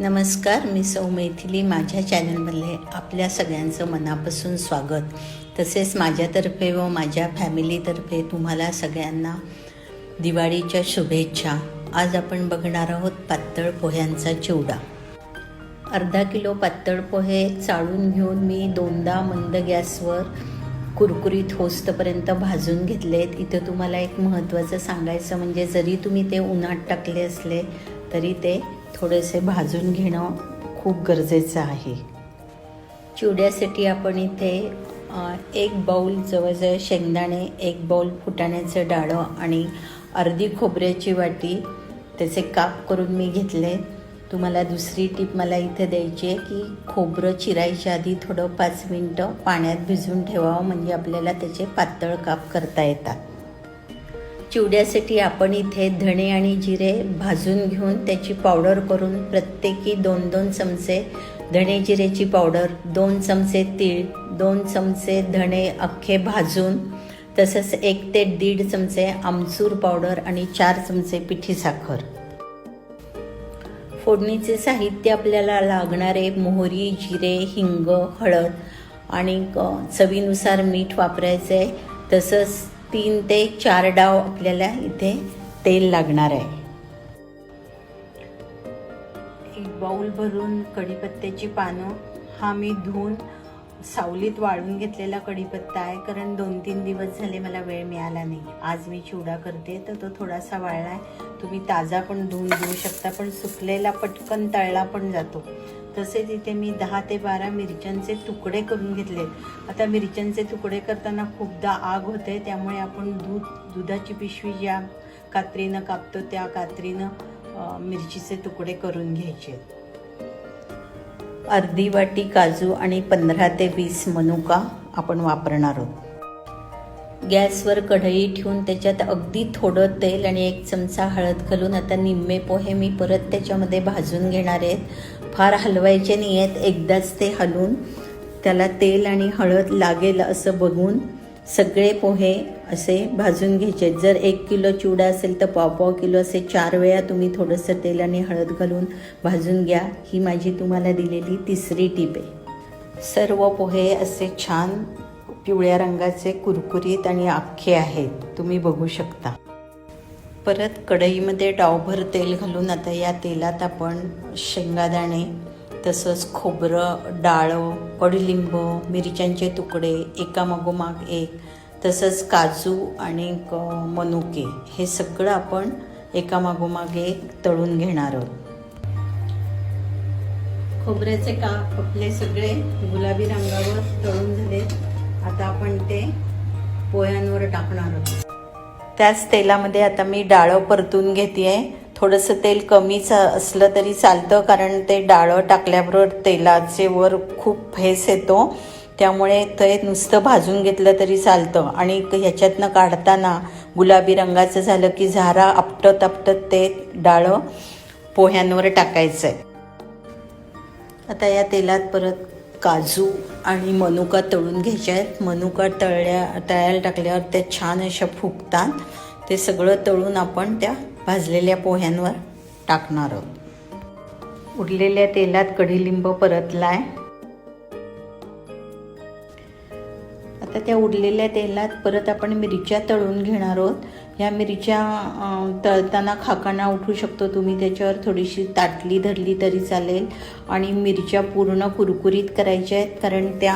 नमस्कार मी सौ मैथिली. माझ्या चॅनलमध्ये आपल्या सगळ्यांचं मनापासून स्वागत. तसेच माझ्यातर्फे व माझ्या फॅमिलीतर्फे तुम्हाला सगळ्यांना दिवाळीच्या शुभेच्छा. आज आपण बघणार आहोत पातळ पोह्यांचा चिवडा. अर्धा किलो पातळ पोहे चाळून घेऊन मी दोनदा मंद गॅसवर कुरकुरीत होस्तपर्यंत भाजून घेतलेत इथं तुम्हाला एक महत्त्वाचं सांगायचं म्हणजे जरी तुम्ही ते उन्हात टाकले असले तरी ते थोडेसे भाजून घेणं खूप गरजेचं आहे. चिवड्यासाठी आपण इथे एक बाऊल जवळजवळ शेंगदाणे एक बाऊल फुटाण्याचं डाळं आणि अर्धी खोबऱ्याची वाटी त्याचे काप करून मी घेतले. तुम्हाला दुसरी टीप मला इथे द्यायची आहे की खोबरं चिरायच्या आधी थोडं पाच मिनटं पाण्यात भिजून ठेवावं म्हणजे आपल्याला त्याचे पातळ काप करता येतात. चिवड्यासाठी आपण इथे धणे आणि जिरे भाजून घेऊन त्याची पावडर करून प्रत्येकी दोन दोन चमचे धणे जिरेची पावडर दोन चमचे तीळ दोन चमचे धणे अख्खे भाजून तसंच एक ते दीड चमचे आमचूर पावडर आणि चार चमचे पिठी साखर. फोडणीचे साहित्य आपल्याला लागणारे मोहरी जिरे हिंग हळद आणि चवीनुसार मीठ वापरायचं आहे तसंच तीन ते चार डाव आपल्याला इथे तेल लागणार आहे. एक बाऊल भरून कढीपत्त्याची पानं हा मी धुवून सावलीत वाळून घेतलेला कढीपत्ता आहे कारण दोन तीन दिवस झाले मला वेळ मिळाला नाही. आज मी चिवडा करते तर तो थोडासा वाळला आहे. तुम्ही ताजा पण धुवून घेऊ शकता पण सुकलेला पटकन तळला पण जातो. तसेच इथे मी दहा ते बारा मिरच्यांचे तुकडे करून घेतले. आता मिरच्यांचे तुकडे करताना खूपदा आग होते त्यामुळे आपण दूध दुधाची पिशवी ज्या कात्रीनं कापतो त्या कात्रीनं मिरचीचे तुकडे करून घ्यायचे. अर्धी वाटी काजू आणि पंधरा ते वीस मनुका आपण वापरणार आहोत. गॅसवर कढई ठेवून त्याच्यात अगदी थोडं तेल आणि एक चमचा हळद घालून आता निम्मे पोहे मी परत त्याच्यामध्ये भाजून घेणार आहेत. फार हलवायचे नाही आहेत एकदाच ते हलवून. त्याला तेल आणि हळद लागेल असं बघून सगळे पोहे असे भाजून घ्यायचे जर एक किलो चिवडा असेल तर पाव पाव किलो असे चार वेळा तुम्ही थोडंसं तेल आणि हळद घालून भाजून घ्या. ही माझी तुम्हाला दिलेली तिसरी टीप आहे. सर्व पोहे असे छान पिवळ्या रंगाचे कुरकुरीत आणि अख्खे आहेत. तुम्ही बघू शकता. परत कढईमध्ये डावभर तेल घालून आता या तेलात आपण शेंगादाणे तसंच खोबरं डाळं कडुलिंब मिरच्यांचे तुकडे एकामागोमाग एक तसंच काजू आणि मनुके हे सगळं आपण एकामागोमाग एक तळून घेणार आहोत. खोबऱ्याचे काप आपले सगळे गुलाबी रंगावर तळून टाकणार आहोत त्याच तेलामध्ये आता मी डाळं परतून घेते आहे थोडंसं तेल कमीच असलं तरी चालतं कारण ते डाळं टाकल्याबरोबर तेलाचे वर खूप फेस येतो. त्यामुळे ते नुसतं भाजून घेतलं तरी चालतं. आणि ह्याच्यातनं काढताना गुलाबी रंगाचं झालं की झारा आपटत आपटत ते डाळं पोह्यांवर टाकायचं आहे आता या तेलात परत काजू आणि मनुका तळून घ्यायच्या आहेत. मनुका तळल्या तळायला टाकल्यावर त्या छान अशा फुगतात. ते सगळं तळून आपण त्या भाजलेल्या पोह्यांवर टाकणार आहोत. उरलेल्या तेलात कढीलिंब परतलाय. आता त्या उरलेल्या तेलात परत आपण मिरच्या तळून घेणार आहोत. ह्या मिरच्या तळताना खाकाना उठू शकतो तुम्ही त्याच्यावर थोडीशी ताटली धरली तरी चालेल. आणि मिरच्या पूर्ण कुरकुरीत करायच्या आहेत कारण त्या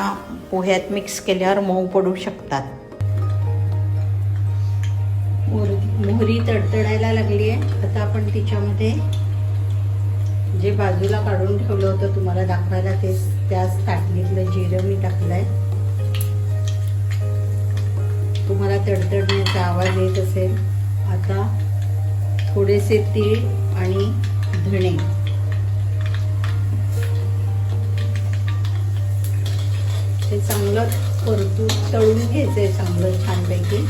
पोह्यात मिक्स केल्यावर मऊ पडू शकतात. मोहरी मोहरी तडतडायला लागली आहे आता आपण तिच्यामध्ये जे बाजूला काढून ठेवलं होतं तुम्हाला दाखवायला ते त्याच ताटलीतलं जिरं मी टाकलं आहे तुम्हाला तडतडण्याचा आवाज येत असेल आता थोडेसे तीळ आणि धणे. ते चांगलं परतू तळून घ्यायचं आहे चांगलं छानपैकी.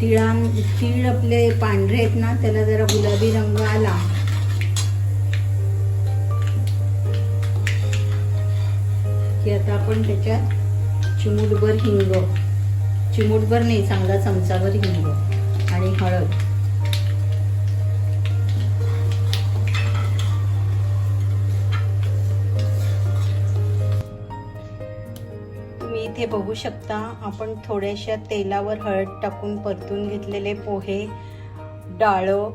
तिळां तीळ आपले पांढरे आहेत ना त्याला जरा गुलाबी रंग आला. की आता आपण त्याच्यात चिमूटभर हिंग चिमूटभर नाही चांगला चमचाभर हिंग आणि हळद. तुम्ही इथे बघू शकता आपण थोड्याशा तेलावर हळद टाकून परतून घेतलेले पोहे डाळं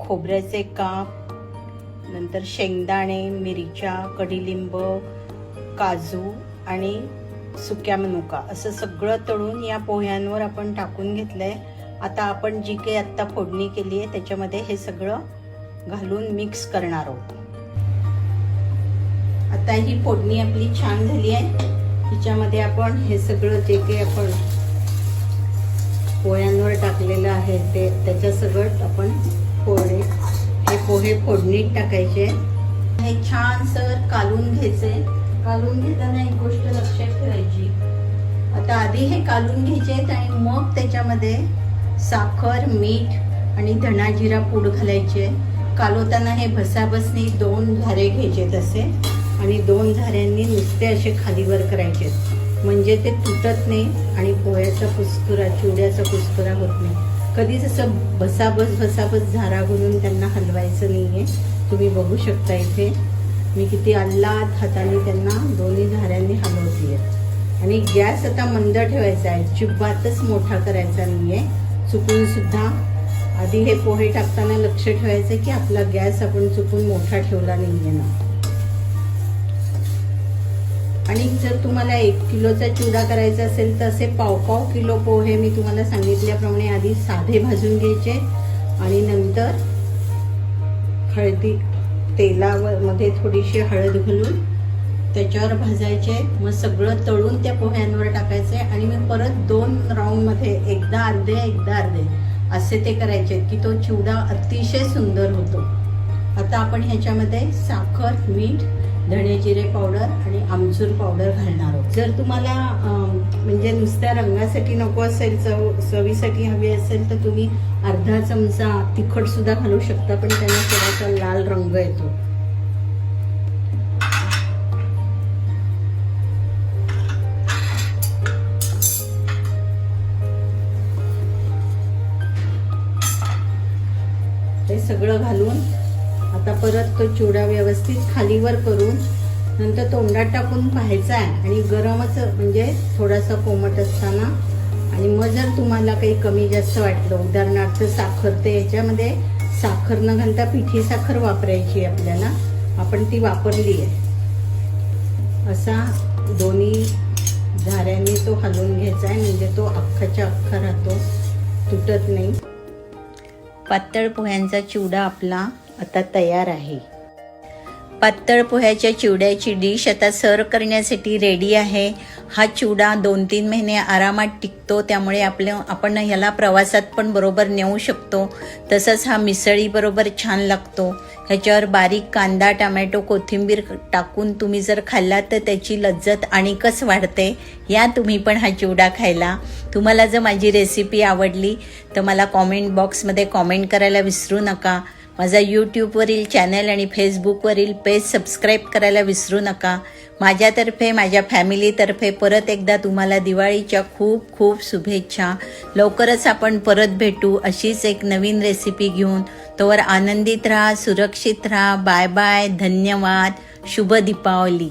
खोबऱ्याचे काप नंतर शेंगदाणे मिरच्या कडीलिंब काजू आणि सुक्या मनुका असं सगळं तळून या पोह्यांवर आपण टाकून घेतलंय. आता आपण जी काही आत्ता फोडणी केली आहे त्याच्यामध्ये हे सगळं घालून मिक्स करणार आहोत. आता ही फोडणी आपली छान झाली आहे. हिच्यामध्ये आपण हे सगळं जे काही आपण पोह्यांवर टाकलेलं आहे ते त्याच्या सगळं आपण पोहे हे पोहे फोडणीत टाकायचे. हे छान सर कालून घ्यायचे कालून घेताना एक गोष्ट लक्षात ठेवायची. आता आधी हे कालून घ्यायचे आहेत आणि मग त्याच्यामध्ये साखर मीठ आणि धणा जिरा पूड घालायचे. कालवताना हे भसाभसनी दोन झारे घ्यायचे तसे आणि दोन झाऱ्यांनी नुसते असे खालीवर करायचे म्हणजे ते तुटत नाही आणि पोह्याचा कुस्कुरा चिवड्याचा कुस्कुरा होत नाही. कधीच असं भसाबस भसाबस झारा घालून त्यांना हलवायचं नाही आहे तुम्ही बघू शकता इथे. मी किती अल्लाद हाताने त्यांना दोन्ही झाऱ्यांनी हलवतीये. आणि गॅस आता मंद ठेवायचा आहे. चिब्बातच मोठा करायचा नाहीये. चुकून सुद्धा आधी हे पोहे टाकताना लक्ष ठेवायचं की आपला गॅस आपण चुकून मोठा ठेवला नाहीये ना. आणि जर तुम्हाला एक किलोचा चिवडा करायचा असेल तर असे पाव पाव किलो पोहे मी तुम्हाला सांगितल्याप्रमाणे आधी साधे भाजून घ्यायचे आणि नंतर हळदी तेलावर मध्ये थोडीशी हळद घालून त्याच्यावर भाजायचे. मग सगळं तळून त्या पोह्यांवर टाकायचे आणि मी परत दोन राऊंडमध्ये एकदा अर्धे एकदा अर्धे असे ते करायचे की तो चिवडा अतिशय सुंदर होतो. आता आपण ह्याच्यामध्ये साखर मीठ धणे जिरे पावडर आणि आमचूर पावडर घालणार आहोत. जर तुम्हाला म्हणजे नुसत्या रंगासाठी नको असेल चव चवीसाठी हवी असेल तर तुम्ही अर्धा चमचा तिखट सुद्धा घालू शकता पण त्यांना थोडासा लाल रंग येतो. हे सगळं घालून आता परत तो चिवडा व्यवस्थित खालीवर करून नंतर तोंडात टाकून पाहायचा आहे. आणि गरमच म्हणजे थोडासा कोमट असताना. आणि मग जर तुम्हाला काही कमी जास्त वाटलं उदाहरणार्थ साखर ते याच्यामध्ये साखर न घालता पिठी साखर वापरायची आहे आपल्याला. आपण ती वापरली आहे. असा दोन्ही झाऱ्यांनी तो हलवून घ्यायचा आहे. म्हणजे तो अख्खाच्या अख्खा राहतो. तुटत नाही. पातळ पोह्यांचा चिवडा आपला आता तयार आहे. पातळ पोह्याच्या चिवड्याची डिश आता सर्व करण्यासाठी रेडी आहे. हा चिवडा दोन तीन महिने आरामात टिकतो त्यामुळे आपल्या आपण ह्याला प्रवासात पण बरोबर नेऊ शकतो. तसंच हा मिसळीबरोबर छान लागतो. ह्याच्यावर बारीक कांदा टमॅटो कोथिंबीर टाकून तुम्ही जर खाल्ला तर त्याची लज्जत आणिकच वाढते. या तुम्ही पण हा चिवडा खायला. तुम्हाला जर माझी रेसिपी आवडली तर मला कॉमेंट बॉक्समध्ये कॉमेंट करायला विसरू नका. माझा यूट्यूबवरील चॅनल आणि फेसबुकवरील पेज सबस्क्राईब करायला विसरू नका. माझ्यातर्फे माझ्या फॅमिलीतर्फे परत एकदा तुम्हाला दिवाळीच्या खूप खूप शुभेच्छा. लवकरच आपण परत भेटू अशीच एक नवीन रेसिपी घेऊन. तोवर आनंदित राहा सुरक्षित राहा. बाय बाय धन्यवाद. शुभ दीपावली.